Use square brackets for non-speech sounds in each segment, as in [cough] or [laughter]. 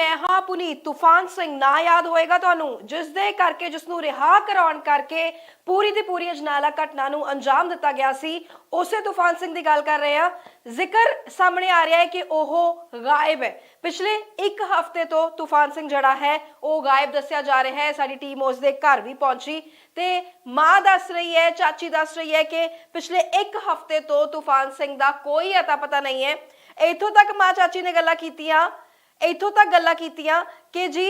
ਮੈਂ ਹਾਂ ਪੁਨੀਤ, ਤੂਫਾਨ ਸਿੰਘ ਨਾ ਯਾਦ ਹੋਏਗਾ ਤੁਹਾਨੂੰ। ਜਿਸ ਦੇ ਕਰਕੇ, ਜਿਸ ਨੂੰ ਰਿਹਾ ਕਰਾਉਣ ਕਰਕੇ ਪੂਰੀ ਦੀ ਪੂਰੀ ਅਜਨਾਲਾ ਘਟਨਾ ਨੂੰ ਅੰਜਾਮ ਦਿੱਤਾ ਗਿਆ ਸੀ, ਉਸੇ ਤੂਫਾਨ ਸਿੰਘ ਦੀ ਗੱਲ ਕਰ ਰਹੇ ਹਾਂ। ਜ਼ਿਕਰ ਸਾਹਮਣੇ ਆ ਰਿਹਾ ਹੈ ਕਿ ਉਹ ਗਾਇਬ ਹੈ। ਪਿਛਲੇ ਇੱਕ ਹਫ਼ਤੇ ਤੋਂ ਤੂਫਾਨ ਸਿੰਘ ਜਿਹੜਾ ਹੈ, ਉਹ ਗਾਇਬ ਦੱਸਿਆ ਜਾ ਰਿਹਾ ਹੈ। ਸਾਡੀ ਟੀਮ ਉਸ ਦੇ ਘਰ ਵੀ ਪਹੁੰਚੀ ਤੇ ਮਾਂ ਦੱਸ ਰਹੀ ਹੈ, ਚਾਚੀ ਦੱਸ ਰਹੀ ਹੈ ਕਿ ਪਿਛਲੇ ਇੱਕ ਹਫ਼ਤੇ ਤੋਂ ਤੂਫਾਨ ਸਿੰਘ ਦਾ ਕੋਈ ਅਤਾ ਪਤਾ ਨਹੀਂ ਹੈ। ਇੱਥੋਂ ਤੱਕ ਮਾਂ ਚਾਚੀ ਨੇ ਗੱਲਾਂ ਕੀਤੀਆਂ ਇੱਥੋਂ ਤੱਕ ਗੱਲਾਂ ਕੀਤੀਆਂ ਕਿ ਜੀ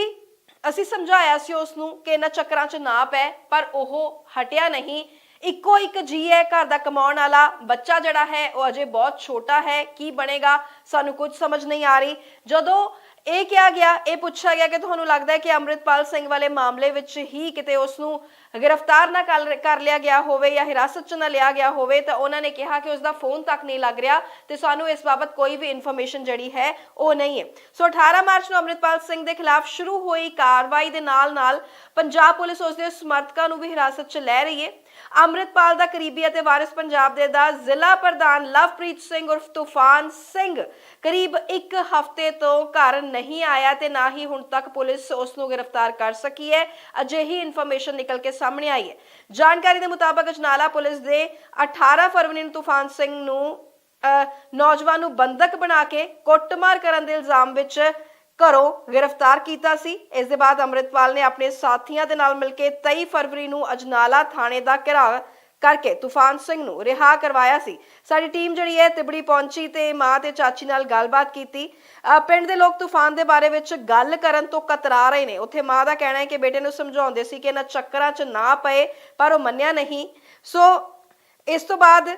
ਅਸੀਂ ਸਮਝਾਇਆ ਸੀ ਉਸ ਨੂੰ ਕਿ ਇਹਨਾਂ ਚੱਕਰਾਂ 'ਚ ਨਾ ਪੈ, ਪਰ ਉਹ ਹਟਿਆ ਨਹੀਂ। ਇੱਕੋ ਇੱਕ ਜੀ ਹੈ, ਘਰ ਦਾ ਕਮਾਉਣ ਵਾਲਾ, ਬੱਚਾ ਜਿਹੜਾ ਹੈ, ਉਹ ਅਜੇ ਬਹੁਤ ਛੋਟਾ ਹੈ, ਕੀ ਬਣੇਗਾ? ਸਾਨੂੰ ਕੁਝ ਸਮਝ ਨਹੀਂ ਆ ਰਹੀ। ਜਦੋਂ ਇਹ ਕਿਹਾ ਗਿਆ, ਇਹ ਪੁੱਛਿਆ ਗਿਆ ਕਿ ਤੁਹਾਨੂੰ ਲੱਗਦਾ ਹੈ ਕਿ ਅੰਮ੍ਰਿਤਪਾਲ ਸਿੰਘ ਵਾਲੇ ਮਾਮਲੇ ਵਿੱਚ ਹੀ ਕਿਤੇ ਉਸ ਨੂੰ ਗ੍ਰਿਫਤਾਰ ਨਾ ਕਰ ਲਿਆ ਗਿਆ ਹੋਵੇ ਜਾਂ ਹਿਰਾਸਤ 'ਚ ਨਾ ਲਿਆ ਗਿਆ ਹੋਵੇ, ਤਾਂ ਉਹਨਾਂ ਨੇ ਕਿਹਾ ਕਿ ਉਸ ਦਾ ਫੋਨ ਤੱਕ ਨਹੀਂ ਲੱਗ ਰਿਹਾ ਤੇ ਸਾਨੂੰ ਇਸ ਬਾਬਤ ਕੋਈ ਵੀ ਇਨਫੋਰਮੇਸ਼ਨ ਜਿਹੜੀ ਹੈ ਉਹ ਨਹੀਂ ਹੈ। ਸੋ 18 ਮਾਰਚ ਨੂੰ ਅੰਮ੍ਰਿਤਪਾਲ ਸਿੰਘ ਦੇ ਖਿਲਾਫ ਸ਼ੁਰੂ ਹੋਈ ਕਾਰਵਾਈ ਦੇ ਨਾਲ-ਨਾਲ ਪੰਜਾਬ ਪੁਲਿਸ ਉਸ ਦੇ ਸਮਰਥਕਾਂ ਨੂੰ ਵੀ ਹਿਰਾਸਤ 'ਚ ਲੈ ਰਹੀ ਹੈ। ਅੰਮ੍ਰਿਤਪਾਲ ਦਾ ਕਰੀਬੀ ਅਤੇ ਵਾਰਿਸ ਪੰਜਾਬ ਦੇ ਦਾ ਜ਼ਿਲ੍ਹਾ ਪ੍ਰਧਾਨ ਲਵਪ੍ਰੀਤ ਸਿੰਘ ਉਰਫ ਤੂਫਾਨ ਸਿੰਘ ਕਰੀਬ ਇੱਕ ਹਫ਼ਤੇ ਤੋਂ ਘਰ ਨਹੀਂ ਆਇਆ ਤੇ ਨਾ ਹੀ ਹੁਣ ਤੱਕ ਪੁਲਿਸ ਉਸ ਨੂੰ ਗ੍ਰਿਫਤਾਰ ਕਰ ਸਕੀ ਹੈ। ਅਜਿਹੀ ਇਨਫੋਰਮੇਸ਼ਨ ਨਿਕਲ ਕੇ ਸਾਹਮਣੇ ਆਈ ਹੈ। ਜਾਣਕਾਰੀ ਦੇ ਮੁਤਾਬਕ ਅਜਨਾਲਾ ਪੁਲਿਸ ਦੇ 18 ਫਰਵਰੀ ਨੂੰ ਤੂਫਾਨ ਸਿੰਘ ਨੂੰ ਅਹ, ਨੌਜਵਾਨ ਨੂੰ ਬੰਦਕ ਬਣਾ ਕੇ ਕੁੱਟਮਾਰ ਕਰਨ ਦੇ ਇਲਜ਼ਾਮ ਵਿੱਚ ਘਰੋਂ ਗ੍ਰਿਫਤਾਰ ਕੀਤਾ ਸੀ। ਇਸ ਦੇ ਬਾਅਦ ਅੰਮ੍ਰਿਤਪਾਲ ਨੇ ਆਪਣੇ ਸਾਥੀਆਂ ਦੇ ਨਾਲ ਮਿਲ ਕੇ 23 ਫਰਵਰੀ ਨੂੰ ਅਜਨਾਲਾ ਥਾਣੇ ਦਾ ਘਿਰਾਵ ਕਰਕੇ ਤੂਫਾਨ ਸਿੰਘ ਨੂੰ ਰਿਹਾ ਕਰਵਾਇਆ ਸੀ। ਸਾਡੀ ਟੀਮ ਜਿਹੜੀ ਹੈ ਤਿਬੜੀ ਪਹੁੰਚੀ ਤੇ ਮਾਂ ਤੇ ਚਾਚੀ ਨਾਲ ਗੱਲਬਾਤ ਕੀਤੀ। ਪਿੰਡ ਦੇ ਲੋਕ ਤੂਫਾਨ ਦੇ ਬਾਰੇ ਵਿੱਚ ਗੱਲ ਕਰਨ ਤੋਂ ਕਤਰਾ ਰਹੇ ਨੇ। ਉੱਥੇ ਮਾਂ ਦਾ ਕਹਿਣਾ ਹੈ ਕਿ ਬੇਟੇ ਨੂੰ ਸਮਝਾਉਂਦੇ ਸੀ ਕਿ ਇਹਨਾਂ ਚੱਕਰਾਂ 'ਚ ਨਾ ਪਏ, ਪਰ ਉਹ ਮੰਨਿਆ ਨਹੀਂ। ਸੋ ਇਸ ਤੋਂ ਬਾਅਦ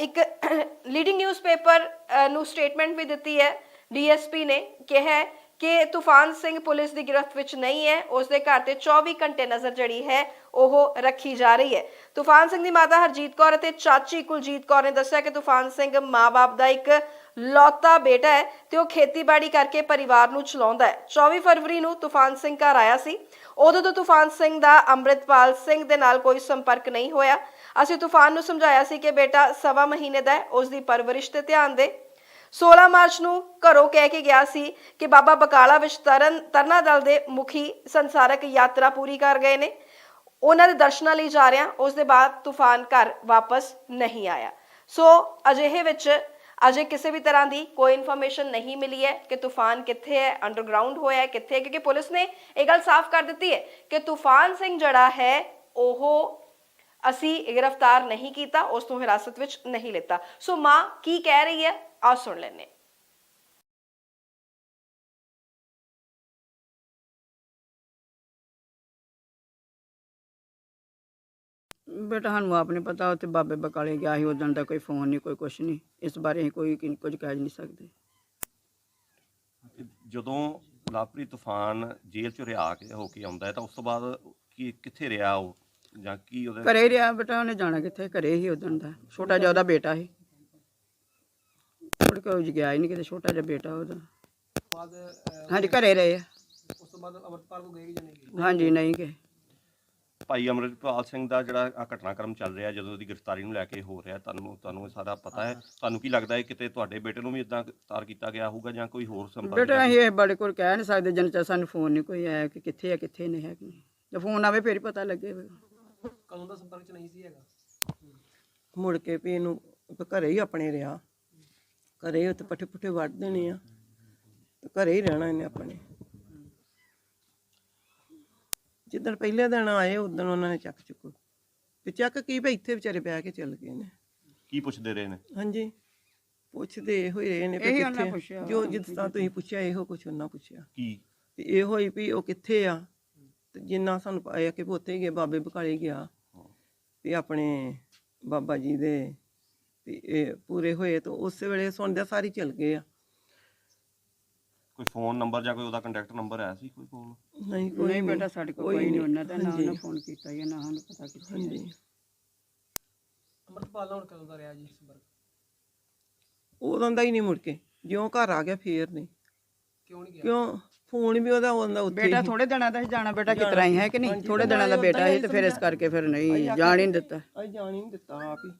ਇੱਕ [clears throat] ਲੀਡਿੰਗ ਨਿਊਜ਼ਪੇਪਰ ਨੂੰ ਸਟੇਟਮੈਂਟ ਵੀ ਦਿੱਤੀ ਹੈ। ਡੀਐਸਪੀ ਨੇ ਕਿਹਾ ਕਿ ਤੂਫਾਨ ਸਿੰਘ ਪੁਲਿਸ ਦੀ ਗ੍ਰਿਫਤ ਵਿੱਚ ਨਹੀਂ ਹੈ। ਉਸ ਦੇ ਘਰ ਤੇ 24 ਘੰਟੇ ਨਜ਼ਰ ਜਿਹੜੀ ਹੈ, ਉਹ ਰੱਖੀ ਜਾ ਰਹੀ ਹੈ। ਤੂਫਾਨ ਸਿੰਘ ਦੀ ਮਾਤਾ ਹਰਜੀਤ ਕੌਰ ਅਤੇ ਚਾਚੀ ਕੁਲਜੀਤ ਕੌਰ ਨੇ ਦੱਸਿਆ ਕਿ ਤੂਫਾਨ ਸਿੰਘ ਮਾਂ-ਬਾਪ ਦਾ ਇੱਕ ਲੌਤਾ ਬੇਟਾ ਹੈ ਤੇ ਉਹ ਖੇਤੀਬਾੜੀ ਕਰਕੇ ਪਰਿਵਾਰ ਨੂੰ ਚਲਾਉਂਦਾ ਹੈ। 24 ਫਰਵਰੀ ਨੂੰ ਤੂਫਾਨ ਸਿੰਘ ਘਰ ਆਇਆ ਸੀ। ਉਦੋਂ ਤੋਂ ਤੂਫਾਨ ਸਿੰਘ ਦਾ ਅੰਮ੍ਰਿਤਪਾਲ ਸਿੰਘ ਦੇ ਨਾਲ ਕੋਈ ਸੰਪਰਕ ਨਹੀਂ ਹੋਇਆ। ਅਸੀਂ ਤੂਫਾਨ ਨੂੰ ਸਮਝਾਇਆ ਸੀ ਕਿ ਬੇਟਾ ਸਵਾ ਮਹੀਨੇ ਦਾ ਹੈ। ਉਸ ਦੀ ਪਰਵਰਿਸ਼ ਤੇ ਧਿਆਨ ਦੇ। 16 ਮਾਰਚ ਨੂੰ ਘਰੋਂ ਕਹਿ ਕੇ ਗਿਆ ਸੀ ਕਿ ਬਾਬਾ ਬਕਾਲਾ ਵਿੱਚ ਤਰਨ, ਤਰਨਾ ਦਲ ਦੇ ਮੁਖੀ ਸੰਸਾਰਕ ਯਾਤਰਾ ਪੂਰੀ ਕਰ ਗਏ ਨੇ। ਉਹਨਾਂ ਦੇ ਦਰਸ਼ਨਾਂ ਲਈ ਜਾ ਰਿਹਾ ਉਸ ਦੇ ਬਾਅਦ ਤੂਫਾਨ ਘਰ ਵਾਪਸ ਨਹੀਂ ਆਇਆ। ਸੋ ਅਜਿਹੇ ਵਿੱਚ ਅਜੇ ਕਿਸੇ ਵੀ ਤਰ੍ਹਾਂ ਦੀ ਕੋਈ ਇਨਫੋਰਮੇਸ਼ਨ ਨਹੀਂ ਮਿਲੀ ਹੈ ਕਿ ਤੂਫਾਨ ਕਿੱਥੇ ਹੈ ਅੰਡਰਗਰਾਉਂਡ ਹੋਇਆ ਹੈ, ਕਿੱਥੇ ਹੈ, ਕਿਉਂਕਿ ਪੁਲਿਸ ਨੇ ਇਹ ਗੱਲ ਸਾਫ਼ ਕਰ ਦਿੱਤੀ ਹੈ ਕਿ ਤੂਫਾਨ ਸਿੰਘ ਜਿਹੜਾ ਹੈ, ਉਹ ਅਸੀਂ ਗ੍ਰਿਫਤਾਰ ਨਹੀਂ ਕੀਤਾ, ਉਸ ਨੂੰ ਹਿਰਾਸਤ ਵਿੱਚ ਨਹੀਂ ਲਿੱਤਾ। ਸੋ ਮਾਂ ਕੀ ਕਹਿ ਰਹੀ ਹੈ? ਆਓ ਸੁਣ ਹਾਂ। ਬੇਟਾ ਸਾਨੂੰ ਆਪ ਨਹੀਂ ਪਤਾ ਉੱਥੇ ਬਾਬੇ ਬਕਾਲੇ ਗਿਆ ਸੀ ਉਦੋਂ ਦਾ ਕੋਈ ਫੋਨ ਨਹੀਂ ਕੋਈ ਕੁਛ ਨਹੀਂ ਇਸ ਬਾਰੇ ਅਸੀਂ ਕੋਈ ਕੀ- ਕੁਝ ਕਹਿ ਨਹੀਂ ਸਕਦੇ। ਜਦੋਂ ਲਾਪਰੀ ਤੂਫਾਨ ਜੇਲ੍ਹ ਚ ਰਿਹਾ ਕੇ ਹੋ ਕੇ ਆਉਂਦਾ ਹੈ ਤਾਂ ਉਸ ਤੋਂ ਬਾਅਦ ਕੀ ਕਿੱਥੇ ਰਿਹਾ ਉਹ? ਜਾਂ ਕੀ ਉਹਦੇ ਘਰੇ ਹੀ ਰਿਹਾ ਬੇਟਾ ਉਹਨੇ ਜਾਣਾ ਕਿੱਥੇ? ਘਰੇ ਹੀ ਉਦੋਂ ਦਾ। ਛੋਟਾ ਜਿਹਾ ਉਹਦਾ ਬੇਟਾ ਸੀ। ਮੁੜ ਕੇ ਉਹ ਗਿਆ ਹੀ ਨਹੀਂ ਕਿਤੇ ਛੋਟਾ ਜਿਹਾ ਬੇਟਾ ਉਹਦਾ। ਬਾਅਦ ਅਹ, ਹਾਂਜੀ ਘਰੇ ਰਹੇ ਆ। ਉਸ ਤੋਂ ਬਾਅਦ ਅਮਰਪਾਲ ਕੋ ਗਏ ਕਿ ਜਾਂ ਨਹੀਂ ਗਏ? ਹਾਂਜੀ ਨਹੀਂ ਗਏ। ਭਾਈ ਅਮਰਿਤਪਾਲ ਸਿੰਘ ਦਾ ਜਿਹੜਾ ਆਹ ਘਟਨਾਕ੍ਰਮ ਚੱਲ ਰਿਹਾ ਜਦੋਂ ਉਹਦੀ ਗ੍ਰਿਫਤਾਰੀ ਨੂੰ ਲੈ ਕੇ ਹੋ ਰਿਹਾ ਤੁਹਾਨੂੰ ਤੁਹਾਨੂੰ ਇਹ ਸਾਰਾ ਪਤਾ ਹੈ। ਤੁਹਾਨੂੰ ਕੀ ਲੱਗਦਾ ਹੈ ਕਿਤੇ ਤੁਹਾਡੇ ਬੇਟੇ ਨੂੰ ਵੀ ਇਦਾਂ ਗ੍ਰਿਫਤਾਰ ਕੀਤਾ ਗਿਆ ਹੋਊਗਾ ਜਾਂ ਕੋਈ ਹੋਰ ਸੰਪਰਕ ਬੇਟਾ ਅਸੀਂ ਇਹ ਬੜੇ ਕੋਲ ਕਹਿ ਨਹੀਂ ਸਕਦੇ ਜਨ ਚਾ ਸਾਨੂੰ ਫੋਨ ਨਹੀਂ ਕੋਈ ਆਇਆ ਕਿ ਕਿੱਥੇ ਆ ਕਿੱਥੇ ਨਹੀਂ ਹੈ ਕਿ ਨਹੀਂ ਜੇ ਫੋਨ ਆਵੇ ਫੇਰ ਹੀ ਪਤਾ ਲੱਗੇ। ਕਦੋਂ ਦਾ ਸੰਪਰਕ ਚ ਨਹੀਂ ਸੀ ਹੈਗਾ? ਮੁੜ ਕੇ ਵੀ ਇਹਨੂੰ ਵੀ ਘਰੇ ਹੀ ਆਪਣੇ ਰਿਹਾ। ਘਰੇ ਉੱਤੇ ਪੱਠੇ ਪੁੱਠੇ ਵੱਢ ਦੇਣੇ ਆ। ਤੇ ਘਰੇ ਹੀ ਰਹਿਣਾ ਇਹਨੇ ਆਪਣੇ। ਜਿੱਦਣ ਪਹਿਲੇ ਦਿਨ ਆਏ ਉਦੋਂ ਉਹਨਾਂ ਨੇ ਚੱਕ ਚੁੱਕੋ। ਤੇ ਚੱਕ ਕੀ ਭਈ ਇੱਥੇ ਵਿਚਾਰੇ ਬਹਿ ਕੇ ਚੱਲ ਗਏ ਨੇ। ਕੀ ਪੁੱਛਦੇ ਰਹੇ ਨੇ? ਹਾਂਜੀ। ਪੁੱਛਦੇ ਇਹੋ ਹੀ ਰਹੇ ਨੇ ਵੀ ਇਹੀ ਉਹਨਾਂ ਕਿੱਥੇ ਪੁੱਛਿਆ ਜੋ ਜਿਸ ਤਰ੍ਹਾਂ ਤੁਸੀਂ ਪੁੱਛਿਆ ਇਹੋ ਕੁਛ ਉਹਨਾਂ ਪੁੱਛਿਆ। ਕੀ? ਤੇ ਇਹੋ ਹੀ ਵੀ ਉਹ ਕਿੱਥੇ ਆ? ਤੇ ਜਿੰਨਾ ਸਾਨੂੰ ਪਾਇਆ ਕਿ ਵੀ ਉੱਥੇ ਹੀ ਗਏ ਬਾਬੇ ਬਕਾਲੇ ਗਿਆ। ਵੀ ਆਪਣੇ ਬਾਬਾ ਜੀ ਦੇ ਇਹ ਪੂਰੇ ਹੋਏ ਤਾਂ ਉਸੇ ਵੇਲੇ ਸੁਣਦੇ ਸਾਰੀ ਚਲ ਗਏ ਆ। ਕੋਈ ਫੋਨ ਨੰਬਰ ਜਾਂ ਕੋਈ ਉਹਦਾ ਕੰਟੈਕਟ ਨੰਬਰ ਹੈ ਸੀ ਕੋਈ ਕੋਲ? ਨਹੀਂ ਕੋਈ ਨਹੀਂ ਬੇਟਾ ਸਾਡੇ ਕੋਲ ਕੋਈ ਨਹੀਂ ਉਹਨਾਂ ਦਾ ਨਾ ਹਾਂਜੀ। ਉਹਨਾਂ ਫੋਨ ਕੀਤਾ ਜਾਂ ਨਾ ਸਾਨੂੰ ਪਤਾ ਕਿੱਥੇ ਹੈ ਹਾਂਜੀ। ਅਮਰਪਾਲ ਨਾਲ ਹੁਣ ਕਦੋਂ ਦਾ ਰਿਹਾ ਜੀ ਸੰਪਰਕ? ਉਦੋਂ ਦਾ ਹੀ ਨਹੀਂ ਮੁੜ ਕੇ। ਜਿਉਂ ਘਰ ਆ ਗਿਆ ਫੇਰ ਨਹੀਂ। ਕਿਉਂ ਨਹੀਂ ਗਿਆ? ਕਿਉਂ? ਫੋਨ ਵੀ ਉਹਦਾ ਉਹਦਾ ਉੱਥੇ ਬੇਟਾ ਹੀ। ਥੋੜੇ ਦਿਨਾਂ ਦਾ ਹੀ ਜਾਣਾ ਬੇਟਾ ਕਿਤਰਾ ਹੀ ਹੈ ਕਿ ਨਹੀਂ? ਥੋੜੇ ਦਿਨਾਂ ਦਾ ਬੇਟਾ ਸੀ ਤੇ ਫਿਰ ਇਸ ਕਰਕੇ ਫਿਰ ਨਹੀਂ ਜਾਣ ਹੀ ਨਹੀਂ ਦਿੱਤਾ। ਅਸੀਂ ਜਾਣ ਹੀ ਨਹੀਂ ਦਿੱਤਾ ਆਪ ਹੀ।